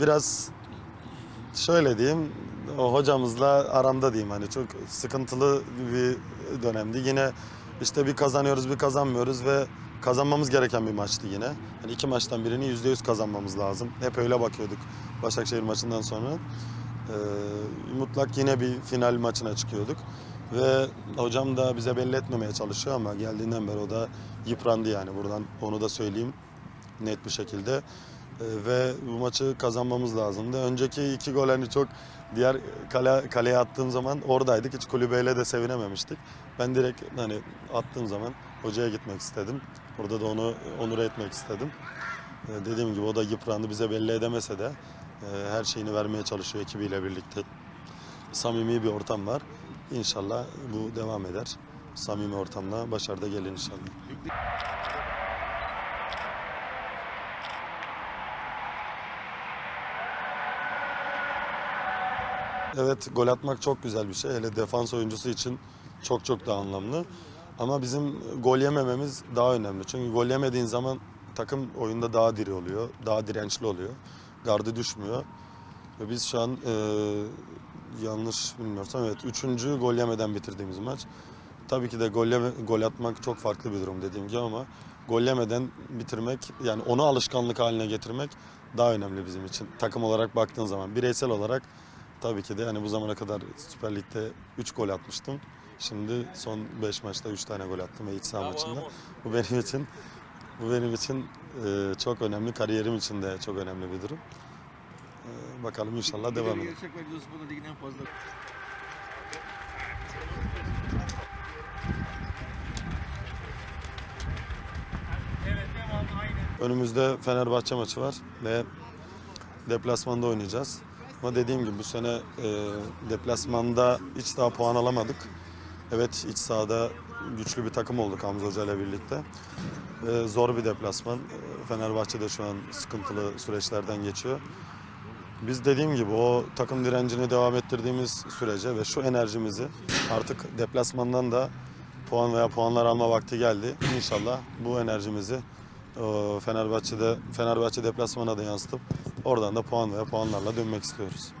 biraz şöyle diyeyim o hocamızla aramda diyeyim hani çok sıkıntılı bir dönemdi. Yine işte bir kazanıyoruz bir kazanmıyoruz ve kazanmamız gereken bir maçtı yine. Hani iki maçtan birini yüzde yüz kazanmamız lazım. Hep öyle bakıyorduk Başakşehir maçından sonra. Ee, mutlak yine bir final maçına çıkıyorduk. Ve hocam da bize belli etmemeye çalışıyor ama geldiğinden beri o da yıprandı yani buradan onu da söyleyeyim net bir şekilde. Ee, ve bu maçı kazanmamız lazımdı. Önceki iki gol hani çok diğer kale, kaleye attığım zaman oradaydık. Hiç kulübeyle de sevinememiştik. Ben direkt hani attığım zaman hocaya gitmek istedim. Burada da onu onur etmek istedim. Ee, dediğim gibi o da yıprandı. Bize belli edemese de e, her şeyini vermeye çalışıyor ekibiyle birlikte. Samimi bir ortam var. İnşallah bu devam eder. Samimi ortamla başarıda gelir inşallah. Evet gol atmak çok güzel bir şey. Hele defans oyuncusu için çok çok daha anlamlı. Ama bizim gol yemememiz daha önemli. Çünkü gol yemediğin zaman takım oyunda daha diri oluyor. Daha dirençli oluyor. Gardı düşmüyor. Ve biz şu an e, yanlış bilmiyorsam evet üçüncü gol yemeden bitirdiğimiz maç. Tabii ki de gol, yeme, gol atmak çok farklı bir durum dediğim gibi ama gol yemeden bitirmek yani onu alışkanlık haline getirmek daha önemli bizim için. Takım olarak baktığın zaman bireysel olarak tabii ki de hani bu zamana kadar Süper Lig'de 3 gol atmıştım. Şimdi son 5 maçta 3 tane gol attım ve iç saha maçında. Bu benim için bu benim için e, çok önemli. Kariyerim için de çok önemli bir durum. E, bakalım inşallah devam eder. Önümüzde Fenerbahçe maçı var ve deplasmanda oynayacağız. Ama dediğim gibi bu sene e, deplasmanda hiç daha puan alamadık. Evet iç sahada güçlü bir takım olduk Hamza Hoca ile birlikte. E, zor bir deplasman. E, Fenerbahçe de şu an sıkıntılı süreçlerden geçiyor. Biz dediğim gibi o takım direncini devam ettirdiğimiz sürece ve şu enerjimizi artık deplasmandan da puan veya puanlar alma vakti geldi. İnşallah bu enerjimizi e, Fenerbahçe'de Fenerbahçe deplasmana da yansıtıp oradan da puan veya puanlarla dönmek istiyoruz.